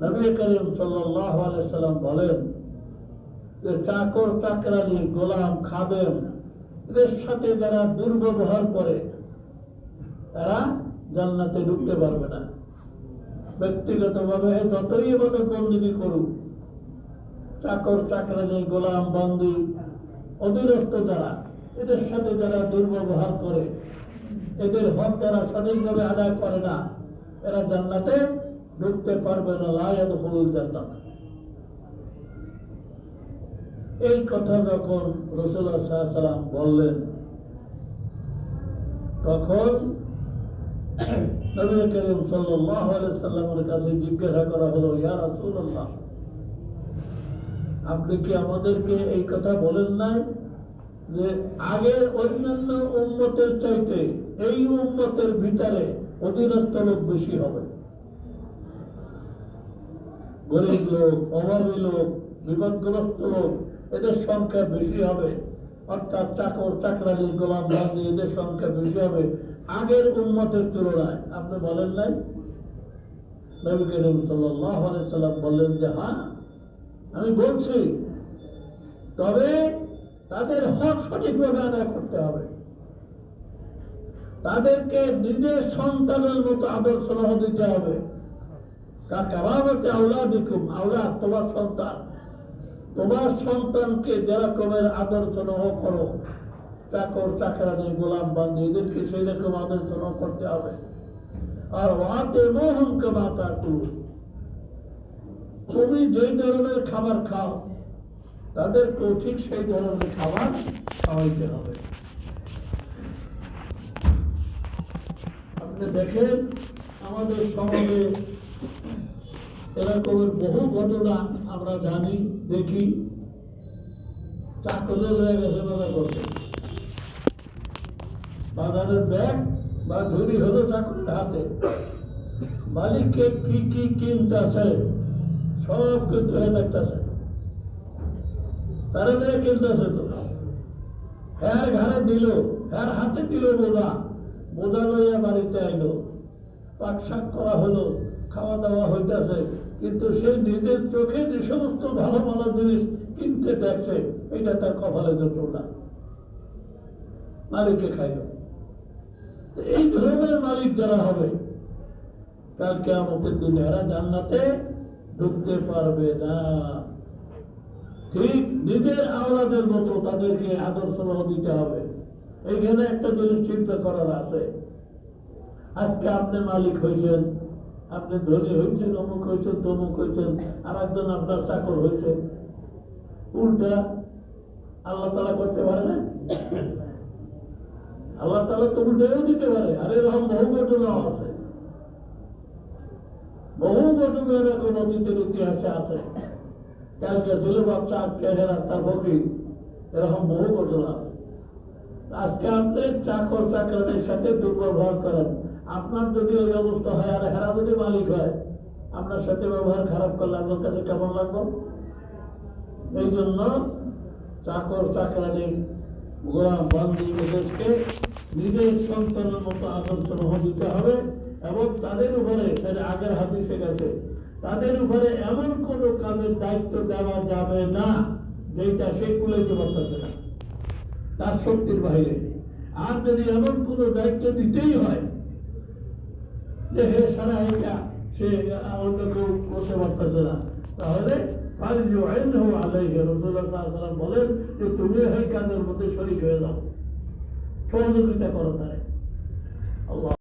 নবী করিম সাল্লাম বলেন যে চাকর, চাকরানি, গোলাম, খাদেম, এদের সাথে যারা দুর্ব্যবহার করে, তারা জান্নাতে ঢুকতে পারবে না। ব্যক্তিগতভাবে যতই এভাবে বন্দিনী করুক, চাকর, চাকরানি, গোলাম, বন্দি, অধীনস্থ যারা, এদের সাথে যারা দুর্ব্যবহার করে, এদের হক যারা সঠিকভাবে আদায় করে না, এরা জান্নাতে ঢুকতে পারবে না লায়াত হলুদ এই কথা যখন রসুল্লাহ বললেন, তখন আপনি কি আমাদেরকে এই কথা বলেন নাই যে আগের অন্যান্য চাইতে এই উন্মতের ভিতরে অধীনস্থ লোক বেশি হবে? গরিব লোক, অভাবী লোক, বিপদগ্রস্ত লোক, এদের সংখ্যা বেশি হবে। অর্থাৎ চাকর চাকরানি গোলাম বান্দি, এদের সংখ্যা বেশি হবে আগের উন্মতের তুলনায়। আপনি বলেন নাই? নবী করিম সাল্লাম বললেন যে হ্যাঁ আমি বলছি। তবে তাদের হক সঠিকভাবে আদায় করতে হবে। তাদেরকে নিজের সন্তানের মতো আদর্শ দিতে হবে। তোমার সন্তান। তোমার সন্তানকে যেরকমের আদর করো, চাকর, চাকরানি, গোলাম এদেরকে সেই রকম আদর করতে হবে। আর তুমি যেই ধরনের খাবার খাও, তাদেরকেও ঠিক সেই ধরনের খাবার খাওয়াইতে হবে। আপনি দেখেন, আমাদের সমাজে এরকমের বহু ঘটনা আমরা জানি, দেখি। বাজারের ব্যাগ বা হলো হাতে। কি কি কিনতেছে, সব কিছু হয়ে তারা কিনতেছে তো। হ্যার ঘরে দিল হাতে দিল বোঝা। বোঝা লইয়া বাড়িতে আইলো। পাক শাক করা হলো, খাওয়া দাওয়া হইতেছে, কিন্তু সে নিজের চোখে যে সমস্ত ভালো ভালো জিনিস কিনতে দেখছে, এটা তার কপালে জোট না। মালিককে খাইল। এই ধরনের মালিক যারা হবে কালকে আমাদের দিনে এরা জান্নাতে ঢুকতে পারবে না। ঠিক নিজের আওলাদের মতো তাদেরকে আদর্শ দিতে হবে। এইখানে একটা জিনিস চিন্তা করার আছে। আজকে আপনি মালিক হয়েছেন, আপনি ধনী হয়েছেন, অমুক হয়েছেন, তমুক হয়েছেন আর একজন আপনার চাকর হয়েছে। উল্টা আল্লাহ তালা করতে পারে না? আল্লাহ তালা তো উল্টেও দিতে পারে। আর এরকম বহু ঘটনা আছে। বহু ঘটনা এরকম অতীতের ইতিহাসে আছে। কালকে ছিল বাচ্চা আজকে রাস্তার ফকির। এরকম বহু ঘটনা আছে। আজকে আপনি চাকর চাকরাদের সাথে দুর্ব্যবহার করেন। আপনার যদি ওই অবস্থা হয় আর হেরা যদি মালিক হয়, আপনার সাথে ব্যবহার খারাপ করলে আপনার কাছে কেমন লাগবে? এই জন্য চাকর চাকরানি গোলাম বান্দি এদেরকে নিজের সন্তানের মতো আদর্শ দিতে হবে এবং তাদের উপরে, তাদের আগের হাদিসে গেছে, তাদের উপরে এমন কোন কাজের দায়িত্ব দেওয়া যাবে না যেটা সে কুলাইতে পারতেছে না। তার শক্তির বাইরে। আর যদি এমন কোন দায়িত্ব দিতেই হয়, যে হে সারা এটা সে অন্য কেউ করতে পারতেছে না, তাহলে বলেন যে তুমি এই কাজের মধ্যে হয়ে যাও। সহযোগিতা করো আল্লাহ